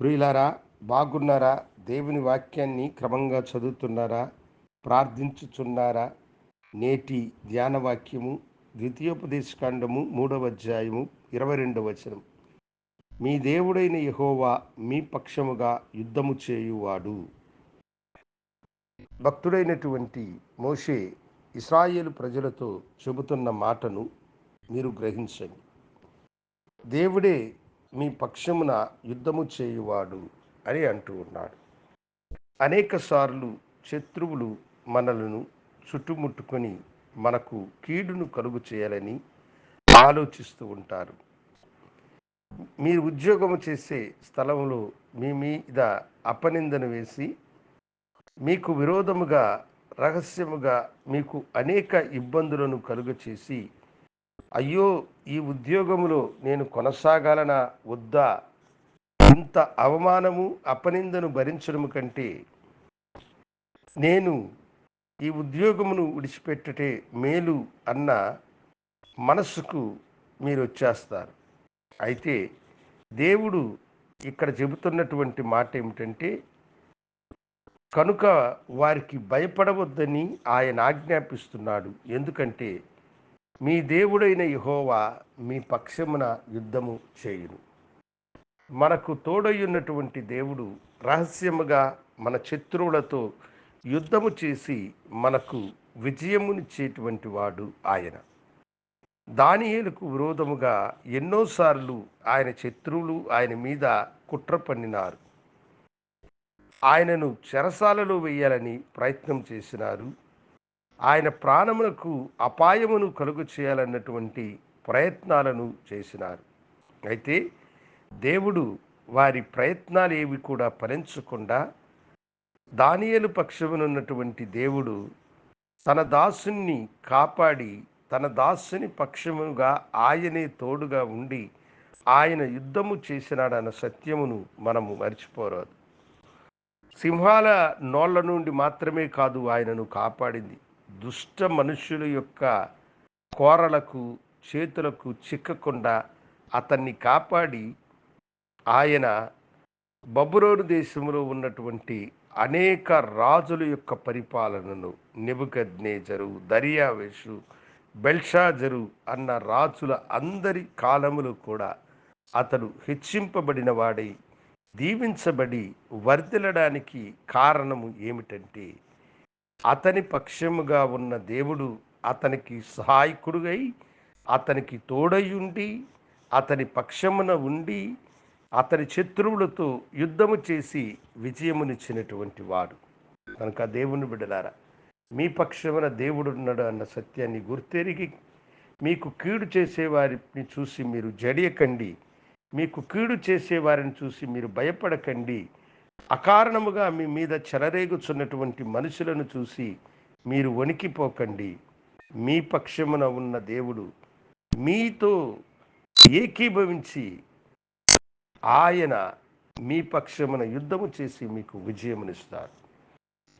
ప్రియులారా బాగున్నారా? దేవుని వాక్యాన్ని క్రమంగా చదువుతున్నారా? ప్రార్థించుచున్నారా? నేటి ధ్యాన వాక్యము ద్వితీయోపదేశకాండము మూడవ అధ్యాయము ఇరవై రెండవ వచనం. మీ దేవుడైన యహోవా మీ పక్షముగా యుద్ధము చేయువాడు. భక్తుడైనటువంటి మోషే ఇస్రాయేలు ప్రజలతో చెబుతున్న మాటను మీరు గ్రహించండి. దేవుడే మీ పక్షమున యుద్ధము చేయువాడు అని అంటూ ఉన్నాడు. అనేక సార్లు శత్రువులు మనలను చుట్టుముట్టుకొని మనకు కీడును కలుగు చేయాలని ఆలోచిస్తూ ఉంటారు. మీరు ఉద్యోగం చేసే స్థలంలో మీ మీద అపనిందను వేసి మీకు విరోధముగా రహస్యముగా మీకు అనేక ఇబ్బందులను కలుగ చేసి అయ్యో ఈ ఉద్యోగములో నేను కొనసాగాలనా? వద్దా? ఇంత అవమానము అపనిందను భరించడం కంటే నేను ఈ ఉద్యోగమును విడిచిపెట్టటే మేలు అన్న మనస్సుకు మీరు వచ్చేస్తారు. అయితే దేవుడు ఇక్కడ చెబుతున్నటువంటి మాట ఏమిటంటే కనుక వారికి భయపడవద్దని ఆయన ఆజ్ఞాపిస్తున్నాడు. ఎందుకంటే మీ దేవుడైన యహోవా మీ పక్షమున యుద్ధము చేయును. మనకు తోడయ్యున్నటువంటి దేవుడు రహస్యముగా మన శత్రువులతో యుద్ధము చేసి మనకు విజయమునిచ్చేటువంటి వాడు ఆయన. దానియేలకు విరోధముగా ఎన్నోసార్లు ఆయన శత్రువులు ఆయన మీద కుట్ర పన్నినారు. ఆయనను చెరసాలలో వేయాలని ప్రయత్నం చేసినారు. ఆయన ప్రాణములకు అపాయమును కలుగు చేయాలన్నటువంటి ప్రయత్నాలను చేసినారు. అయితే దేవుడు వారి ప్రయత్నాలు ఏవి కూడా ఫలించకుండా దానియలు పక్షమునున్నటువంటి దేవుడు తన దాసుని కాపాడి తన దాసుని పక్షముగా ఆయనే తోడుగా ఉండి ఆయన యుద్ధము చేసినాడన్న సత్యమును మనము మర్చిపోరాదు. సింహాల నోళ్ళ నుండి మాత్రమే కాదు ఆయనను కాపాడింది. దుష్ట మనుషుల యొక్క కోరలకు చేతులకు చిక్కకుండా అతన్ని కాపాడి ఆయన బబురోను దేశంలో ఉన్నటువంటి అనేక రాజుల యొక్క పరిపాలనను నెబుకద్నేజరు దర్యావేషు బెల్షాజరు అన్న రాజుల అందరి కాలములు కూడా అతడు హెచ్చింపబడిన వాడై దీవించబడి వర్ధిల్లడానికి కారణము ఏమిటంటే అతని పక్షముగా ఉన్న దేవుడు అతనికి సహాయకుడుగై అతనికి తోడయుండి అతని పక్షమున ఉండి అతని శత్రువులతో యుద్ధము చేసి విజయమునిచ్చినటువంటి వాడు. కనుక దేవుని బిడలారా మీ పక్షమున దేవుడున్నాడు అన్న సత్యాన్ని గుర్తెరిగి మీకు కీడు చేసేవారిని చూసి మీరు జడియకండి మీకు కీడు చేసేవారిని చూసి మీరు భయపడకండి అకారణముగా మీ మీద చెలరేగుచున్నటువంటి మనుషులను చూసి మీరు వణికిపోకండి. మీ పక్షమున ఉన్న దేవుడు మీతో ఏకీభవించి ఆయన మీ పక్షమున యుద్ధము చేసి మీకు విజయమునిస్తారు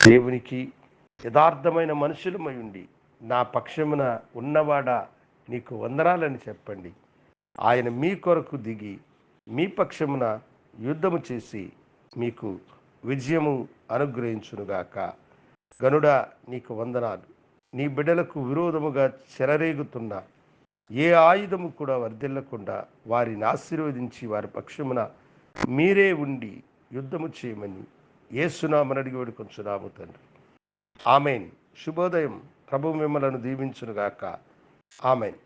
దేవునికి యథార్థమైన మనుషులమై ఉండి నా పక్షమున ఉన్నవాడా నీకు వందనాలని చెప్పండి. ఆయన మీ కొరకు దిగి మీ పక్షమున యుద్ధము చేసి మీకు విజయము అనుగ్రహించునుగాక. గనుడా నీకు వందనాలు. నీ బిడ్డలకు విరోధముగా చెలరేగుతున్న ఏ ఆయుధము కూడా వర్ధిల్లకుండా వారిని ఆశీర్వదించి వారి పక్షమున మీరే ఉండి యుద్ధము చేయమని ఏసునామని అడిగి వేడుకొంచున్నాము తండ్రి. ఆమెన్. శుభోదయం. ప్రభు మిమ్మలను దీవించునుగాక. ఆమెన్.